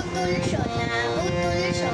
পুতুল সোনা পুতুল সোনা